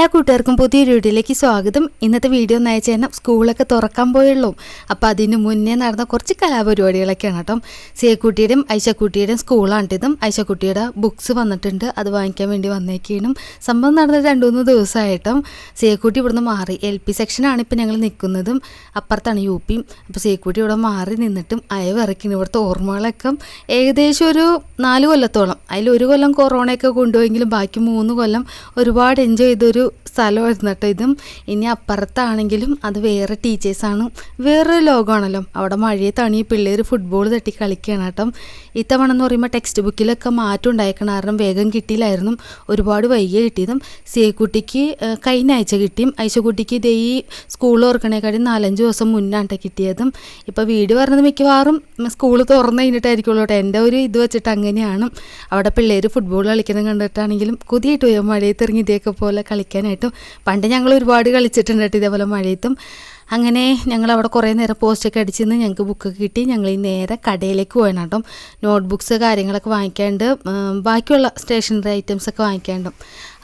എല്ലാ കൂട്ടുകാർക്കും പുതിയൊരു വീഡിയോയിലേക്ക് സ്വാഗതം. ഇന്നത്തെ വീഡിയോ എന്ന് അയച്ചു കഴിഞ്ഞാൽ സ്കൂളൊക്കെ തുറക്കാൻ പോയുള്ളൂ. അപ്പോൾ അതിന് മുന്നേ നടന്ന കുറച്ച് കലാപരിപാടികളൊക്കെയാണ് കേട്ടോ. സേക്കുട്ടിയുടെയും ഐശക്കുട്ടിയുടെയും സ്കൂളാണ് ഇതും ഐശക്കുട്ടിയുടെ ബുക്സ് വന്നിട്ടുണ്ട്. അത് വാങ്ങിക്കാൻ വേണ്ടി വന്നേക്കാനും. സംഭവം നടന്നത് രണ്ട് മൂന്ന് ദിവസമായിട്ടും. സേക്കുട്ടി ഇവിടുന്ന് മാറി. എൽ പി സെക്ഷനാണ് ഇപ്പം ഞങ്ങൾ നിൽക്കുന്നതും അപ്പുറത്താണ് യു പിയും അപ്പോൾ സേക്കുട്ടി ഇവിടെ മാറി നിന്നിട്ടും അയവിറക്കിന് ഇവിടുത്തെ ഓർമ്മകളൊക്കെ ഏകദേശം ഒരു നാല് കൊല്ലത്തോളം. അതിൽ ഒരു കൊല്ലം കൊറോണയൊക്കെ കൊണ്ടുപോയെങ്കിലും ബാക്കി മൂന്ന് കൊല്ലം ഒരുപാട് എൻജോയ് ചെയ്തൊരു സ്ഥലമായിരുന്നു കേട്ടോ ഇതും ഇനി അപ്പുറത്താണെങ്കിലും അത് വേറെ ടീച്ചേഴ്സാണ് വേറൊരു ലോകമാണല്ലോ. അവിടെ മഴയത്താണ് ഈ പിള്ളേർ ഫുട്ബോൾ തട്ടി കളിക്കുകയാണ് കേട്ടോ. ഇത്തവണ എന്ന് പറയുമ്പോൾ ടെക്സ്റ്റ് ബുക്കിലൊക്കെ മാറ്റം ഉണ്ടായേക്കണ കാരണം വേഗം കിട്ടിയില്ലായിരുന്നു. ഒരുപാട് വൈകിയ കിട്ടിയതും. സേക്കുട്ടിക്ക് കുട്ടിക്ക് കഴിഞ്ഞ ആഴ്ച കിട്ടിയും ഐശക്കുട്ടിക്ക് ഇതേ ഈ സ്കൂൾ തുറക്കണേക്കാളും നാലഞ്ച് ദിവസം മുന്നാണ് കിട്ടിയതും. ഇപ്പോൾ വീട് പറഞ്ഞത് മിക്കവാറും സ്കൂൾ തുറന്നു കഴിഞ്ഞിട്ടായിരിക്കുള്ളൂ കേട്ടോ. എന്റെ ഒരു ഇത് വെച്ചിട്ട് അങ്ങനെയാണ്. അവിടെ പിള്ളേർ ഫുട്ബോൾ കളിക്കുന്നത് കണ്ടിട്ടാണെങ്കിലും കുതിയിട്ട് പോയി മഴയത്തിറങ്ങി ഇതേക്കെ പോലെ കളിക്കാനായിട്ടും പണ്ട് ഞങ്ങൾ ഒരുപാട് കളിച്ചിട്ടുണ്ട് കേട്ടോ ഇതേപോലെ മഴയത്തും. അങ്ങനെ ഞങ്ങൾ അവിടെ കുറേ നേരം പോസ്റ്റൊക്കെ അടിച്ചിരുന്ന്. ഞങ്ങൾക്ക് ബുക്ക് കിട്ടി. ഞങ്ങൾ ഈ നേരെ കടയിലേക്ക് പോയണം കേട്ടോ. നോട്ട് ബുക്സ് കാര്യങ്ങളൊക്കെ വാങ്ങിക്കാണ്ട് ബാക്കിയുള്ള സ്റ്റേഷനറി ഐറ്റംസ് ഒക്കെ വാങ്ങിക്കാണ്ടും.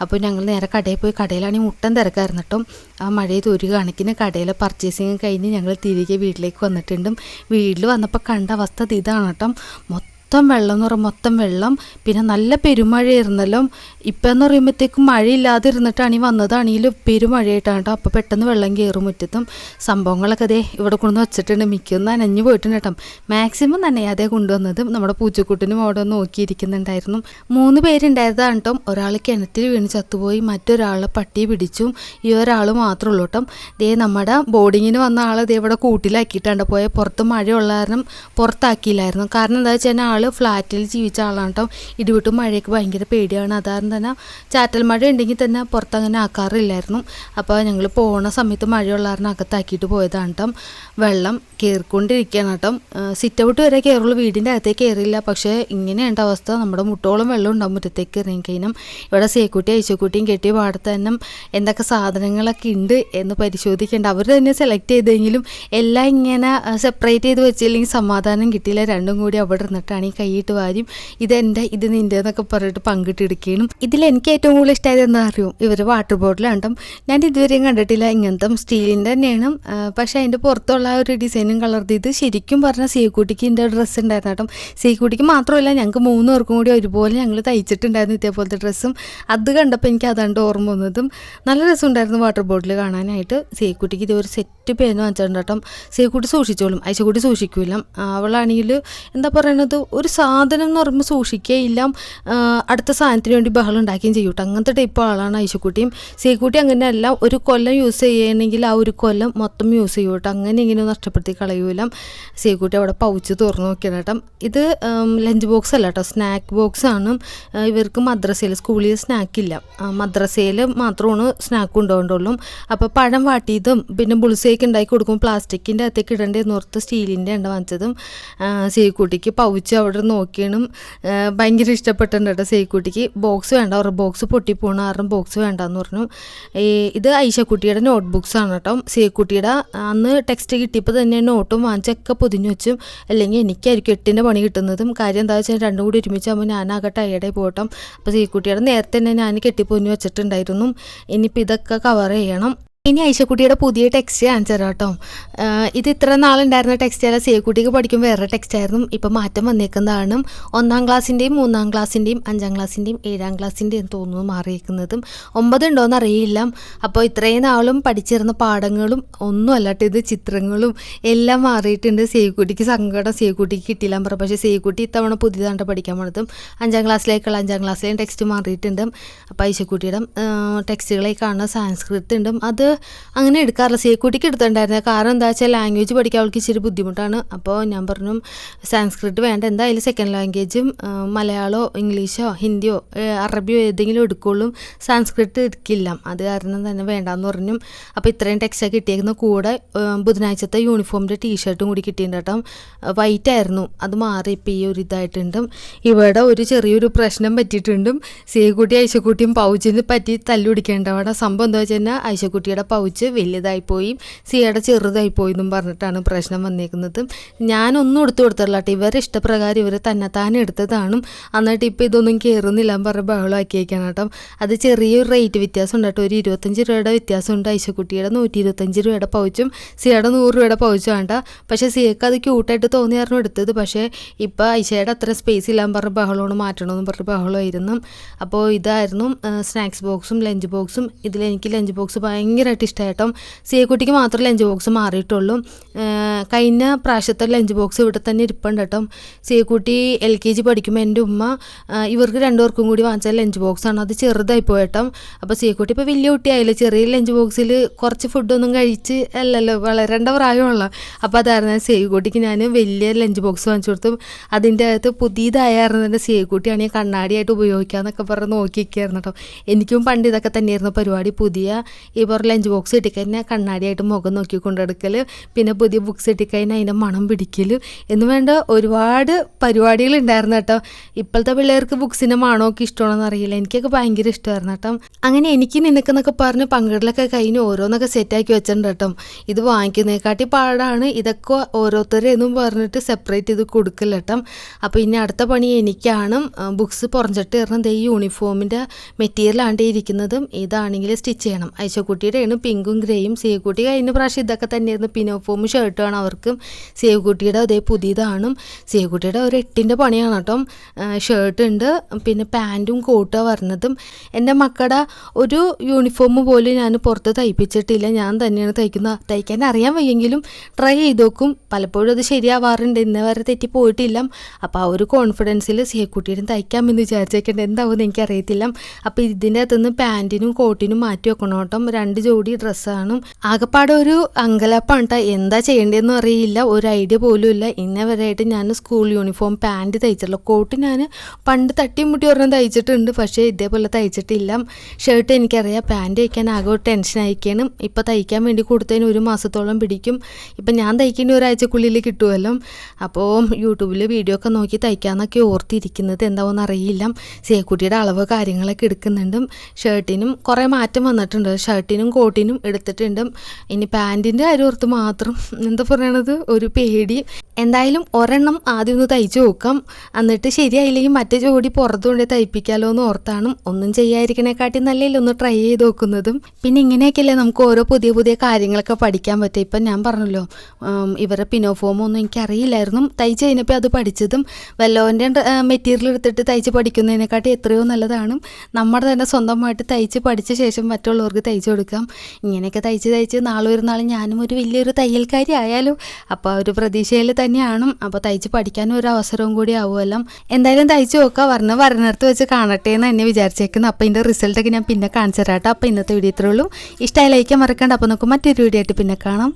അപ്പോൾ ഞങ്ങൾ നേരെ കടയിൽ പോയി. കടയിലാണെങ്കിൽ മുട്ടൻ തിരക്കായിരുന്നു കേട്ടോ. ആ മഴയത്ത് ഒരു കണക്കിന് കടയിലെ പർച്ചേസിങ് കഴിഞ്ഞ് ഞങ്ങൾ തിരികെ വീട്ടിലേക്ക് വന്നിട്ടുണ്ടും. വീട്ടിൽ വന്നപ്പോൾ കണ്ട അവസ്ഥ ഇതാണ് കേട്ടോ. മൊത്തം മൊത്തം വെള്ളം എന്ന് പറയുമ്പോൾ മൊത്തം വെള്ളം പിന്നെ നല്ല പെരുമഴയായിരുന്നല്ലോ. ഇപ്പം എന്ന് പറയുമ്പോഴത്തേക്കും മഴയില്ലാതെ ഇരുന്നിട്ടാണ് ഈ വന്നതാണെങ്കിലും പെരുമഴയായിട്ടാണ് കേട്ടോ അപ്പോൾ പെട്ടെന്ന് വെള്ളം കയറും മുറ്റത്തും. സംഭവങ്ങളൊക്കെ അതേ ഇവിടെ കൊണ്ടുവന്ന് വെച്ചിട്ടുണ്ട്. മിക്കൊന്നും നനഞ്ഞു പോയിട്ടുണ്ട് കേട്ടോ. മാക്സിമം നനയാതെ കൊണ്ടുവന്നത് നമ്മുടെ പൂച്ചക്കുട്ടിനും അവിടെ നോക്കിയിരിക്കുന്നുണ്ടായിരുന്നു. മൂന്ന് പേരുണ്ടായതാണ് കേട്ടോ. ഒരാൾ കിണറ്റിൽ വീണ് ചത്തുപോയി മറ്റൊരാളെ പട്ടി പിടിച്ചു. ഈ ഒരാൾ മാത്രമേ ഉള്ളൂ കേട്ടോ. ദേ നമ്മുടെ ബോർഡിങ്ങിന് വന്ന ആളെ ദേ ഇവിടെ കൂട്ടിലാക്കിയിട്ടാണ് പോയ. പുറത്ത് മഴയുള്ള കാരണം പുറത്താക്കിയില്ലായിരുന്നു. കാരണം എന്താ വെച്ചാൽ ആൾ ഫ്ലാറ്റിൽ ജീവിച്ച ആളാണ് കേട്ടോ ഇടിവിട്ടും മഴയൊക്കെ ഭയങ്കര പേടിയാണ്. അതാരം തന്നെ ചാറ്റൽ മഴ ഉണ്ടെങ്കിൽ തന്നെ പുറത്തങ്ങനെ ആക്കാറില്ലായിരുന്നു. അപ്പോൾ ഞങ്ങൾ പോണ സമയത്ത് മഴയുള്ള കാരണം അകത്താക്കിയിട്ട് പോയതാണ് കേട്ടോ വെള്ളം കയറിക്കൊണ്ടിരിക്കുകയാണ് കേട്ടോ സിറ്റ് ഔട്ട് വരെ കയറുള്ളൂ വീടിന്റെ അകത്തേക്ക് കയറില്ല പക്ഷേ ഇങ്ങനെയുണ്ട് അവസ്ഥ. നമ്മുടെ മുട്ടോളം വെള്ളം ഉണ്ടാവും മുറ്റത്തേക്ക് ഇറങ്ങിക്കഴിഞ്ഞാൽ. ഇവിടെ സേക്കുട്ടി ഐശക്കുട്ടിയും കെട്ടിയ പാടത്ത് തന്നെ എന്തൊക്കെ സാധനങ്ങളൊക്കെ ഉണ്ട് എന്ന് പരിശോധിക്കേണ്ട. അവർ തന്നെ സെലക്ട് ചെയ്തെങ്കിലും എല്ലാം ഇങ്ങനെ സെപ്പറേറ്റ് ചെയ്ത് വെച്ചില്ലെങ്കിൽ സമാധാനം കിട്ടിയില്ല. രണ്ടും കൂടി അവിടെ ഇരുന്നിട്ടാണ് ഈ കൈയിട്ട് വാരും ഇതെന്റെ ഇത് നിന്റെ എന്നൊക്കെ പറഞ്ഞിട്ട് പങ്കിട്ടെടുക്കുകയും ഇതിൽ എനിക്ക് ഏറ്റവും കൂടുതൽ ഇഷ്ടമായത് എന്താ അറിയും? ഇവർ വാട്ടർ ബോട്ടിലാണ്ടും ഞാൻ ഇതുവരെയും കണ്ടിട്ടില്ല. ഇങ്ങനത്തെ സ്റ്റീലിന്റെ തന്നെയാണ്. പക്ഷെ അതിന്റെ പുറത്തുള്ള ആ ഒരു ഡിസൈനും കളർ ചെയ്ത് ശരിക്കും പറഞ്ഞാൽ സീക്കുട്ടിക്ക് എന്റെ ഡ്രസ്സ് ഉണ്ടായിരുന്നു കേട്ടോ. സീക്കുട്ടിക്ക് മാത്രമല്ല ഞങ്ങൾക്ക് മൂന്ന് പേർക്കും കൂടി ഒരുപോലെ ഞങ്ങൾ തയ്ച്ചിട്ടുണ്ടായിരുന്നു ഇതേപോലത്തെ ഡ്രസ്സും അത് കണ്ടപ്പോൾ എനിക്ക് അതാണ്ട് ഓർമ്മ വന്നതും നല്ല രസമുണ്ടായിരുന്നു വാട്ടർ ബോട്ടിൽ കാണാനായിട്ട്. സീക്കുട്ടിക്ക് ഇതൊരു സെറ്റ് പേന്ന് വാങ്ങിച്ചിട്ടുണ്ട് കേട്ടോ. സീക്കുട്ടി സൂക്ഷിച്ചോളും. ഐശക്കുട്ടി സൂക്ഷിക്കൂല. അവളാണെങ്കിൽ എന്താ പറയണത്? ഒരു സാധനം എന്ന് പറയുമ്പോൾ സൂക്ഷിക്കുകയില്ല അടുത്ത സാധനത്തിന് വേണ്ടി ബഹളം ഉണ്ടാക്കുകയും ചെയ്യും കേട്ടോ. അങ്ങനത്തെ ടൈപ്പ് ആളാണ് ഐശക്കുട്ടിയും. സീക്കുട്ടി അങ്ങനെയല്ല ഒരു കൊല്ലം യൂസ് ചെയ്യണമെങ്കിൽ ആ ഒരു കൊല്ലം മൊത്തം യൂസ് ചെയ്യൂട്ടോ അങ്ങനെ ഇങ്ങനെ നഷ്ടപ്പെടുത്തി കളയൂല. സീക്കുട്ടി അവിടെ പൗച്ച് തുറന്നു നോക്കിയാണ് കേട്ടോ. ഇത് ലഞ്ച് ബോക്സ് അല്ല കേട്ടോ. സ്നാക്ക് ബോക്സ് ആണ്. ഇവർക്ക് മദ്രസയിൽ സ്കൂളിൽ സ്നാക്ക് ഇല്ല. മദ്രസയിൽ മാത്രമാണ് സ്നാക്ക് കൊണ്ടുപോകേണ്ടുള്ളൂ. അപ്പോൾ പഴം വാട്ടിയതും പിന്നെ ബുൾസേക്ക് ഉണ്ടാക്കി കൊടുക്കും. പ്ലാസ്റ്റിക്കിന്റെ അകത്തേക്ക് ഇടേണ്ടതെന്ന് ഓർത്ത് സ്റ്റീലിന്റെ എണ്ണ വാങ്ങിച്ചതും സീക്കുട്ടിക്ക് പൗച്ച് അവിടെ നോക്കിയാണ് ഭയങ്കര ഇഷ്ടപ്പെട്ടിട്ടുണ്ട് കേട്ടോ സീക്കുട്ടിക്ക്. ബോക്സ് വേണ്ട ഒരു ബോക്സ് പൊട്ടിപ്പോണ കാരണം ബോക്സ് വേണ്ടെന്ന് പറഞ്ഞു. ഇത് ഐഷക്കുട്ടിയുടെ നോട്ട് ബുക്സ് ആണ് കേട്ടോ. സേക്കുട്ടിയുടെ അന്ന് ടെക്സ്റ്റ് കിട്ടിയപ്പോൾ തന്നെ നോട്ടും വാങ്ങിച്ചൊക്കെ പൊതിഞ്ഞു വെച്ചും. അല്ലെങ്കിൽ എനിക്കായിരിക്കും എട്ടിന്റെ പണി കിട്ടുന്നതും. കാര്യം എന്താ വെച്ചാൽ രണ്ടും കൂടി ഒരുമിച്ചാകുമ്പോൾ ഞാനാകെ ടയേർഡായി പോകട്ടോ അപ്പോൾ സേക്കുട്ടിയുടെ നേരത്തെ തന്നെ ഞാൻ കെട്ടിപ്പൊഞ്ഞു വെച്ചിട്ടുണ്ടായിരുന്നു. ഇനിയിപ്പോൾ ഇതൊക്കെ കവർ ചെയ്യണം. ഇനി ഐശക്കുട്ടിയുടെ പുതിയ ടെക്സ്റ്റ് കാണിച്ചു തരാം കേട്ടോ ഇത് ഇത്ര നാളുണ്ടായിരുന്ന ടെക്സ്റ്റ് അല്ല സേക്കുട്ടിക്ക് പഠിക്കുമ്പോൾ വേറെ ടെക്സ്റ്റ് ആയിരുന്നു. മാറ്റം വന്നേക്കുന്നതാണ് ഒന്നാം ക്ലാസ്സിന്റെയും മൂന്നാം ക്ലാസ്സിന്റെയും അഞ്ചാം ക്ലാസ്സിന്റെയും ഏഴാം ക്ലാസ്സിന്റെയും തോന്നുന്നു മാറിയേക്കുന്നതും. ഒമ്പതുണ്ടോയെന്ന് അറിയില്ല. അപ്പോൾ ഇത്രയും നാളും പഠിച്ചിരുന്ന പാഠങ്ങളും ഒന്നും അല്ലാട്ട് ഇത് ചിത്രങ്ങളും എല്ലാം മാറിയിട്ടുണ്ട്. സേക്കുട്ടിക്ക് സങ്കടം സേക്കുട്ടിക്ക് കിട്ടിയില്ല പറ പക്ഷേ സേക്കുട്ടി ഇത്തവണ പുതിയതാണ് പഠിക്കാൻ പോണതും അഞ്ചാം ക്ലാസ്സിലേക്കുള്ള അഞ്ചാം ക്ലാസ്സിലെയും ടെക്സ്റ്റ് മാറിയിട്ടുണ്ട്. അപ്പോൾ ഐശക്കുട്ടിയുടെ ടെക്സ്റ്റുകളെ കാണുന്ന സാൻസ്ക്രിറ്റ് ഉണ്ടും അത് അങ്ങനെ എടുക്കാറില്ല. സേക്കുട്ടിക്ക് എടുത്തിട്ടുണ്ടായിരുന്നത് കാരണം എന്താ വെച്ചാൽ ലാംഗ്വേജ് പഠിക്കാൻ അവൾക്ക് ഇച്ചിരി ബുദ്ധിമുട്ടാണ്. അപ്പോൾ ഞാൻ പറഞ്ഞു സാൻസ്ക്രിറ്റ് വേണ്ട. എന്തായാലും സെക്കൻഡ് ലാംഗ്വേജും മലയാളമോ ഇംഗ്ലീഷോ ഹിന്ദിയോ അറബിയോ ഏതെങ്കിലും എടുക്കുള്ളൂ. സാൻസ്ക്രിറ്റ് എടുക്കില്ല. അത് കാരണം തന്നെ വേണ്ടാന്ന് പറഞ്ഞു. അപ്പോൾ ഇത്രയും ടെക്സ്റ്റ് കിട്ടിയേക്കുന്ന. കൂടെ ബുധനാഴ്ചത്തെ യൂണിഫോമിന്റെ ടീഷർട്ടും കൂടി കിട്ടിയിട്ടുണ്ട് കേട്ടോ. വൈറ്റ് ആയിരുന്നു. അത് മാറി ഇപ്പോൾ ഈ ഒരു ഇതായിട്ടുണ്ട്. ഇവിടെ ഒരു ചെറിയൊരു പ്രശ്നം പറ്റിയിട്ടുണ്ട്. കുട്ടി ഐശക്കുട്ടിയും പൗച്ചിന് പറ്റി തല്ലുപിടിക്കേണ്ട അവിടെ സംഭവം എന്താ വെച്ചാൽ കഴിഞ്ഞാൽ ഐശക്കുട്ടിയുടെ പൗച്ച് വലുതായിപ്പോയി ചെറുതായി പോയി എന്നും പറഞ്ഞിട്ടാണ് പ്രശ്നം വന്നേക്കുന്നത്. ഞാനൊന്നും എടുത്തു കൊടുത്തില്ല കേട്ടോ. ഇവരെ ഇഷ്ടപ്രകാരം ഇവർ തന്നെത്താനെ എടുത്തതാണ്. എന്നിട്ട് ഇപ്പോൾ ഇതൊന്നും കയറുന്നില്ല എന്ന് പറഞ്ഞ് ബഹളമാക്കിയേക്കാണ് കേട്ടോ. അത് ചെറിയൊരു റേറ്റ് വ്യത്യാസം ഉണ്ട് കേട്ടോ. ഒരു ഇരുപത്തഞ്ച് രൂപയുടെ വ്യത്യാസമുണ്ട് ഐശക്കുട്ടിയുടെ നൂറ്റി ഇരുപത്തഞ്ച് രൂപയുടെ പൗച്ചും സിയുടെ നൂറ് രൂപയുടെ പൗച്ചും വേണ്ട പക്ഷേ സിയക്ക് അത് ക്യൂട്ടായിട്ട് തോന്നിയായിരുന്നു എടുത്തത്. പക്ഷേ ഇപ്പോൾ ഐശയുടെ അത്ര സ്പേസ് ഇല്ലാന്ന് പറഞ്ഞ് ബഹളമാണ് മാറ്റണമെന്ന് പറഞ്ഞ് ബഹളമായിരുന്നു. അപ്പോൾ ഇതായിരുന്നു സ്നാക്സ് ബോക്സും ലഞ്ച് ബോക്സും ഇതിലെനിക്ക് ലഞ്ച് ബോക്സ് ഭയങ്കരമായിട്ട് ഇഷ്ടമായിട്ടോ സിയക്കുട്ടിക്ക് മാത്രമേ ലഞ്ച് ബോക്സ് മാറിയിട്ടുള്ളൂ. കഴിഞ്ഞ പ്രാവശ്യത്തെ ലഞ്ച് ബോക്സ് ഇവിടെ തന്നെ ഇരിപ്പുണ്ട് കേട്ടോ. സിയക്കുട്ടി എൽ കെ ജി പഠിക്കുമ്പോൾ എന്റെ ഉമ്മ ഇവർക്ക് രണ്ടുപേർക്കും കൂടി വാങ്ങിച്ച ലഞ്ച് ബോക്സാണ് അത് ചെറുതായി പോയിട്ടോ അപ്പോൾ സിയക്കുട്ടി ഇപ്പോൾ വലിയ കുട്ടിയായില്ല. ചെറിയ ലഞ്ച് ബോക്സിൽ കുറച്ച് ഫുഡൊന്നും കഴിച്ച് അല്ലല്ലോ വളരേണ്ട പ്രായമുള്ള അപ്പോൾ അതായിരുന്നു സേവിക്കുട്ടിക്ക് ഞാൻ വലിയ ലഞ്ച് ബോക്സ് വാങ്ങിച്ചു കൊടുത്തു. അതിന്റെ അകത്ത് പുതിയതായിരുന്നു എന്റെ സേവിക്കുട്ടിയാണ് ഞാൻ കണ്ണാടിയായിട്ട് ഉപയോഗിക്കുക എന്നൊക്കെ പറഞ്ഞ് നോക്കിയിരിക്കുകയായിരുന്നു കേട്ടോ. എനിക്കും പണ്ട് ഇതൊക്കെ തന്നെയായിരുന്നു പരിപാടി. പുതിയ ഈ പറഞ്ഞ ലഞ്ച് ബോക്സ് കിട്ടിക്കഴിഞ്ഞാൽ കണ്ണാടിയായിട്ട് മുഖം നോക്കി കൊണ്ടെടുക്കൽ പിന്നെ പുതിയ ബുക്സ് കിട്ടിക്കഴിഞ്ഞാൽ അതിന്റെ മണം പിടിക്കൽ എന്ന് വേണ്ട ഒരുപാട് പരിപാടികൾ ഉണ്ടായിരുന്നു കേട്ടോ. ഇപ്പോഴത്തെ പിള്ളേർക്ക് ബുക്സിന്റെ മണമൊക്കെ ഇഷ്ടമാണെന്ന് അറിയില്ല. എനിക്കൊക്കെ ഭയങ്കര ഇഷ്ടമായിരുന്നു കേട്ടോ. അങ്ങനെ എനിക്ക് നിനക്കെന്നൊക്കെ പറഞ്ഞ് പങ്കിടലൊക്കെ കഴിഞ്ഞ് ഓരോന്നൊക്കെ സെറ്റാക്കി വെച്ചിട്ടുണ്ട് കേട്ടോ. ഇത് വാങ്ങിക്കുന്നതിനെക്കാട്ടി പാടാണ് ഇതൊക്കെ ഓരോരുത്തരെ എന്നും പറഞ്ഞിട്ട് സെപ്പറേറ്റ് ചെയ്ത് കൊടുക്കില്ല കേട്ടോ. അപ്പോൾ ഇനി അടുത്ത പണി എനിക്കാണ് ബുക്സ് പുറഞ്ഞിട്ട് ഇറങ്ങുന്നത് ഈ യൂണിഫോമിന്റെ മെറ്റീരിയലാണ് ഇരിക്കുന്നതും. ഇതാണെങ്കിൽ സ്റ്റിച്ച് ചെയ്യണം. ഐശക്കുട്ടിയുടെയാണ് പിങ്കും ഗ്രേയും സേവുക്കുട്ടി കഴിഞ്ഞ പ്രാവശ്യം ഇതൊക്കെ തന്നെയായിരുന്നു. പിനോഫോം ഷർട്ടുമാണ് അവർക്കും. സേവുക്കുട്ടിയുടെ അതേ പുതിയതാണ്. സേവുക്കുട്ടിയുടെ ഒരു എട്ടിന്റെ പണിയാണ് കേട്ടോ. ഷർട്ട് ഉണ്ട്. പിന്നെ പാന്റും കോട്ടും വരുന്നതും എന്റെ മക്കളുടെ ഒരു യൂണിഫോം പോലും ഞാൻ പുറത്ത് തയ്പ്പിച്ചിട്ടില്ല. ഞാൻ തന്നെയാണ് തയ്ക്കുന്നത്. തയ്ക്കാൻ അറിയാൻ വയ്യെങ്കിലും ട്രൈ ചെയ്ത് നോക്കും. പലപ്പോഴും അത് ശരിയാവാറുണ്ട്. ഇന്ന് വരെ തെറ്റി പോയിട്ടില്ല. അപ്പോൾ ആ ഒരു കോൺഫിഡൻസിൽ സേക്കുട്ടിയുടെ തയ്ക്കാമെന്ന് വിചാരിച്ചേക്കേണ്ട. എന്താവുമെന്ന് എനിക്കറിയത്തില്ല. അപ്പോൾ ഇതിന്റെ അകത്തുനിന്ന് പാന്റിനും കോട്ടിനും മാറ്റി വെക്കണം കേട്ടോ. രണ്ട് ഡ്രസ്സാണ്. ആകെപ്പാടെ ഒരു അങ്കലപ്പാണ് കേട്ടോ എന്താ ചെയ്യേണ്ടതെന്ന് അറിയില്ല. ഒരു ഐഡിയ പോലും ഇല്ല. ഇന്നേ വരെയായിട്ട് ഞാൻ സ്കൂൾ യൂണിഫോം പാന്റ് തയ്ച്ചിട്ടുള്ളൂ കോട്ട് ഞാൻ പണ്ട് തട്ടിയും മുട്ടി ഒരെണ്ണം തയ്ച്ചിട്ടുണ്ട്. പക്ഷേ ഇതേപോലെ തയ്ച്ചിട്ടില്ല. ഷർട്ട് എനിക്കറിയാം. പാന്റ് തയ്ക്കാൻ ആകെ ഒരു ടെൻഷൻ അയക്കാണ് ഇപ്പോൾ തയ്ക്കാൻ വേണ്ടി കൊടുത്തതിന് ഒരു മാസത്തോളം പിടിക്കും. ഇപ്പം ഞാൻ തയ്ക്കേണ്ട ഒരാഴ്ചക്കുള്ളിൽ കിട്ടുമല്ലോ അപ്പോൾ യൂട്യൂബിൽ വീഡിയോ ഒക്കെ നോക്കി തയ്ക്കാമെന്നൊക്കെ ഓർത്തിരിക്കുന്നത് എന്താവുമെന്ന് അറിയില്ല. സേക്കുട്ടിയുടെ അളവ് കാര്യങ്ങളൊക്കെ എടുക്കുന്നുണ്ട്. ഷർട്ടിനും കുറേ മാറ്റം വന്നിട്ടുണ്ട്. ഷർട്ടിനും കോട്ടിനും എടുത്തിട്ടുണ്ട്. ഇനി പാന്റിന്റെ കാര്യം ഓർത്ത് മാത്രം എന്താ പറയണത്? ഒരു പേടി. എന്തായാലും ഒരെണ്ണം ആദ്യം ഒന്ന് തയ്ച്ചു നോക്കാം. എന്നിട്ട് ശരിയായില്ലെങ്കിൽ മറ്റേ ജോഡി പുറത്തു കൊണ്ടേ തയ്പ്പിക്കാമല്ലോ എന്ന് ഓർത്താണ് ഒന്നും ചെയ്യാതിരിക്കണേക്കാട്ടി നല്ലല്ലേ ഒന്ന് ട്രൈ ചെയ്ത് നോക്കുന്നതും. പിന്നെ ഇങ്ങനെയൊക്കെയല്ലേ നമുക്ക് ഓരോ പുതിയ പുതിയ കാര്യങ്ങളൊക്കെ പഠിക്കാൻ പറ്റും. ഇപ്പം ഞാൻ പറഞ്ഞല്ലോ ഇവരുടെ പിനോഫോമോ ഒന്നും എനിക്കറിയില്ലായിരുന്നു. തയ്ച്ച് കഴിഞ്ഞപ്പോൾ അത് പഠിച്ചതും വല്ലവന്റെ മെറ്റീരിയൽ എടുത്തിട്ട് തയ്ച്ച് പഠിക്കുന്നതിനെക്കാട്ടി എത്രയോ നല്ലതാണ്. നമ്മുടെ തന്നെ സ്വന്തമായിട്ട് തയ്ച്ച് പഠിച്ച ശേഷം മറ്റുള്ളവർക്ക് തയ്ച്ചു കൊടുക്കാം. ഇങ്ങനെയൊക്കെ തയ്ച്ച് തയ്ച്ച് നാളെ ഒരു നാൾ ഞാനും ഒരു വലിയൊരു തയ്യൽക്കാരി ആയാലോ. അപ്പോൾ ഒരു പ്രതീക്ഷയിൽ തന്നെയാണ്. അപ്പോൾ തയ്ച്ച് പഠിക്കാനും ഒരു അവസരവും കൂടി ആവുമല്ലോ. എന്തായാലും തയ്ച്ച് നോക്കുക വർണ വരണടുത്ത് വെച്ച് കാണട്ടെ എന്ന് എന്നെ വിചാരിച്ചേക്കുന്നു. അപ്പോൾ ഇതിന്റെ റിസൾട്ടൊക്കെ ഞാൻ പിന്നെ കാണിച്ചു തരാം കേട്ടോ അപ്പോൾ ഇന്നത്തെ വീഡിയോ ഇത്രേ ഉള്ളൂ. ഇഷ്ടമായി ലൈക്കാൻ മറക്കണ്ട. അപ്പോൾ നമുക്ക് മറ്റൊരു വീഡിയോ ആയിട്ട് പിന്നെ കാണാം.